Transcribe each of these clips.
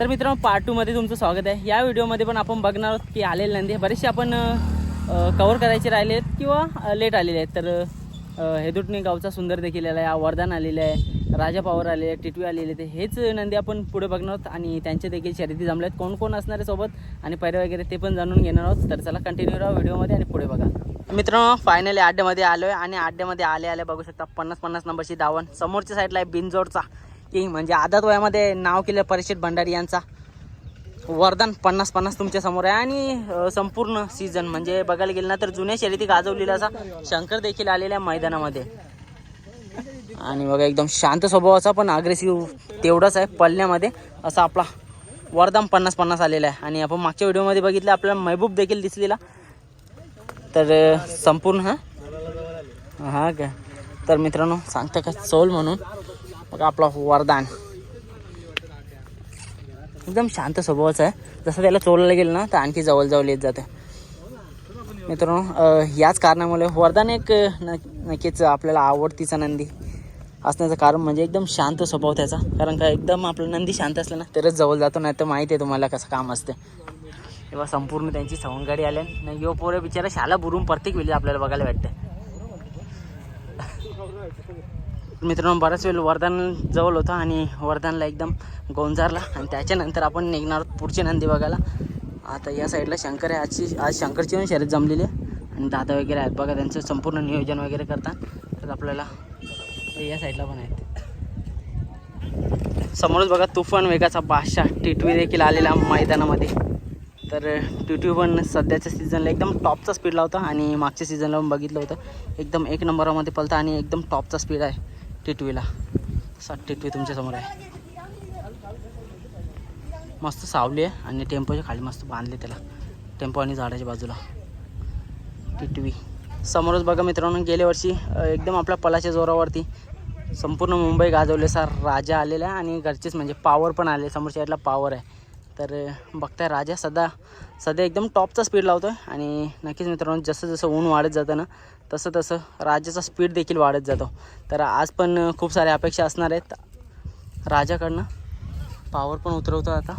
तर मित्रांनो पार्ट टूमध्ये तुमचं स्वागत आहे. या व्हिडिओमध्ये पण आपण बघणार आहोत की आलेले नंदी बरेचसे आपण कवर करायचे राहिले आहेत किंवा लेट आलेले आहेत. तर हेदुटणी गावचा सुंदर देखील आला आहे वरदान आलेले आहे राजा पावर आले आहे टिटवी आलेले ते हेच नंदी आपण पुढे बघणार आहोत आणि त्यांचे देखील शर्यती जमले आहेत कोण कोण असणार आहे सोबत आणि पैरे वगैरे ते पण जाणून घेणार आहोत. तर चला कंटिन्यू राहा व्हिडिओमध्ये आणि पुढे बघा. मित्रांनो फायनली अड्ड्यामध्ये आलो आहे आणि आड्डेमध्ये आले आले बघू शकता पन्नास पन्नास नंबरची धावण. समोरच्या साईडला आहे बिनजोडचा. किंग म्हणजे आदत वयामध्ये नाव केलं परिषद भंडारी यांचा. वरदान पन्नास पन्नास तुमच्यासमोर आहे. आणि संपूर्ण सीझन म्हणजे बघायला गेलं ना तर जुन्या शर्यती गाजवलेला असा शंकर देखील आलेल्या आहे मैदानामध्ये. आणि बघा एकदम शांत स्वभावाचा पण अग्रेसिव्ह तेवढाच आहे पल्ल्यामध्ये असा आपला वरदान पन्नास पन्नास आलेला आहे. आणि आपण मागच्या व्हिडिओमध्ये बघितलं आपल्याला महबूब देखील दिसलेला. तर संपूर्ण हां? हां काय तर मित्रांनो सांगता का चौल म्हणून? मग आपला वरदान. एकदम शांत स्वभावच आहे. जसं त्याला चोलायला गेलं ना तर आणखी जवळ जवळ येत जाते. मित्रांनो याच कारणामुळे वरदान एक नक्कीच आपल्याला आवडतीचा नंदी. असण्याचं कारण म्हणजे एकदम शांत स्वभाव त्याचा. कारण का एकदम आपलं नंदी शांत असलं ना तरच जवळ जातो नाही तर माहिती आहे तुम्हाला कसं काम असते. तेव्हा संपूर्ण त्यांची सवंगाडी आल्या. नाही यो पोरे बिचारा शाला बुरून प्रत्येक वेळी आपल्याला बघायला भेटते मित्रांनो बराच वेळ वरदान जवळ होता आणि वरदानला एकदम गोंजारला आणि त्याच्यानंतर आपण निघणार पुढची नंदी बघायला. आता या साईडला शंकर आहे. आजची आज शंकरची पण शर्यत जमलेली आहे. आणि दादा वगैरे आहेत बघा त्यांचं संपूर्ण नियोजन वगैरे करतात. तर आपल्याला या साईडला पण आहेत. समोरच बघा तुफान वेगाचा बादशाह टिटवी देखील आलेला मैदानामध्ये. तर टिटवी पण सध्याच्या सीझनला एकदम टॉपचा स्पीड लावता आणि मागच्या सीझनला पण बघितलं होतं. एकदम एक नंबरामध्ये पलता आणि एकदम टॉपचा स्पीड आहे. टिटवीला. सात टिटवी तुमच्यासमोर आहे. मस्त सावली आहे आणि टेम्पोच्या खाली मस्त बांधले त्याला. टेम्पो आणि झाडाच्या बाजूला. टिटवी. समोरच बघा मित्रांनो गेल्या वर्षी एकदम आपल्या पलाच्या जोरावरती संपूर्ण मुंबई गाजवले सर. राजा आलेला आहे आणि घरचेच म्हणजे पावर पण आले. समोरच्या साईडला पावर आहे. तर बघताय राजा सध्या सध्या एकदम टॉपचा स्पीड लावतो आहे आणि नक्कीच मित्रांनो जसं जसं ऊन वाढत जातं ना तसं तसं राजाचा स्पीड देखील वाढत जातो. तर आज पण खूप साऱ्या अपेक्षा असणार आहेत. राजाकडनं पावर पण उतरवतो आता.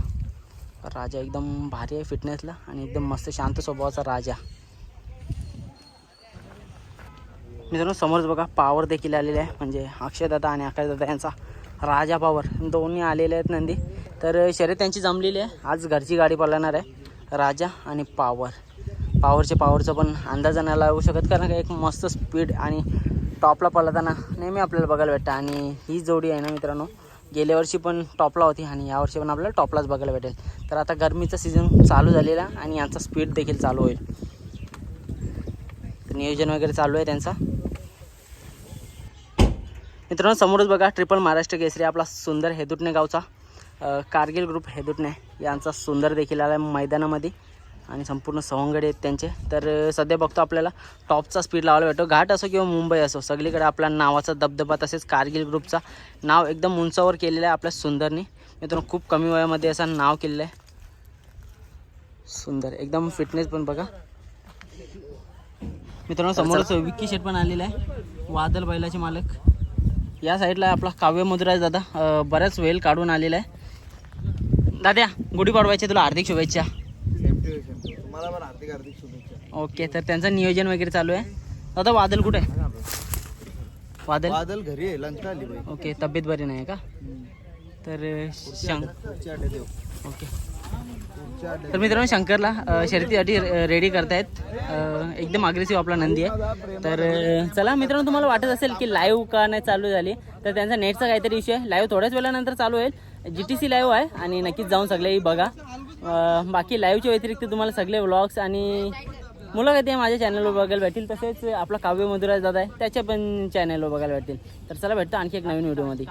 राजा एकदम भारी आहे फिटनेसला आणि एकदम मस्त शांत स्वभावाचा राजा. मित्रांनो समोरच बघा पावर देखील आलेले आहे. म्हणजे अक्षयदादा आणि आकाशदादा यांचा राजा पावर दोन्ही आलेले आहेत नंदी. तर शर्यत त्यांची जमलेली आहे. आज घरची गाडी पळणार आहे. राजा आणि पावर पॉवरचे पॉवरचं पण अंदाज नाही लावू शकत. कारण का एक मस्त स्पीड आणि टॉपला पळताना नेहमी आपल्याला बघायला भेटतं. आणि ही जोडी आहे ना मित्रांनो गेल्या वर्षी पण टॉपला होती आणि यावर्षी पण आपल्याला टॉपलाच बघायला भेटेल. तर आता गरमीचा सीझन चालू झालेला आणि यांचा स्पीड देखील चालू होईल. तर नियोजन वगैरे चालू आहे त्यांचा. मित्रांनो समोरच बघा ट्रिपल महाराष्ट्र केसरी आपला सुंदर हेदुटणे गावचा कारगिल ग्रुप हेदुटणे यांचा सुंदर देखील आला आहे मैदानामध्ये. आणि संपूर्ण सवंगडे आहेत त्यांचे. तर सध्या बघतो आपल्याला टॉपचा स्पीड लावायला भेटतो. घाट असो किंवा मुंबई असो सगळीकडे आपला नावाचा दबदबा तसेच कारगिल ग्रुपचा नाव एकदम उंचावर केलेलं आहे आपल्या सुंदरनी. मित्रांनो खूप कमी वयामध्ये असं नाव केलेलं आहे. सुंदर एकदम फिटनेस पण बघा. मित्रांनो समोरच विक्की शेट पण आलेला आहे. वादल बैलाचे मालक. या साईडला आपला काव्य मधुराज दादा बऱ्याच वेळ काढून आलेला आहे. दाद्या गुढीपाडवायच्या तुला हार्दिक शुभेच्छा. तुम्हाला पण हार्दिक हार्दिक शुभेच्छा. ओके तर त्यांचं नियोजन वगैरे चालू आहे. दादा वादल कुठे? आहे वादल? बादल घरी आहे आली बाई. ओके तब्येत बरी नाही का? तर अं, पुढच्या ओके. पुढच्या तर मित्रांनो शंकरला अ, शर्यतीसाठी रेडी करतायत. अ, एकदम अग्रेसिव्ह आपला नंदी आहे. तर अ, चला मित्रांनो तुम्हाला वाटत असेल की लाईव्ह का नाही चालू झाली तर त्यांचा नेटचा काहीतरी इश्यू आहे. लाईव्ह थोड्याच वेळानंतर चालू होईल. जी टी सी लाईव्ह आहे आणि नक्कीच जाऊन सगळेही बघा. बाकी लाईव्हच्या व्यतिरिक्त तुम्हाला सगळे व्लॉग्स आणि मुलाखती माझ्या चॅनलवर बघायला भेटतील. तसेच आपला काव्य मधुराज दादा आहे त्याच्या पण चॅनलवर बघायला भेटतील. तर चला भेटतो आणखी एक नवीन व्हिडिओमध्ये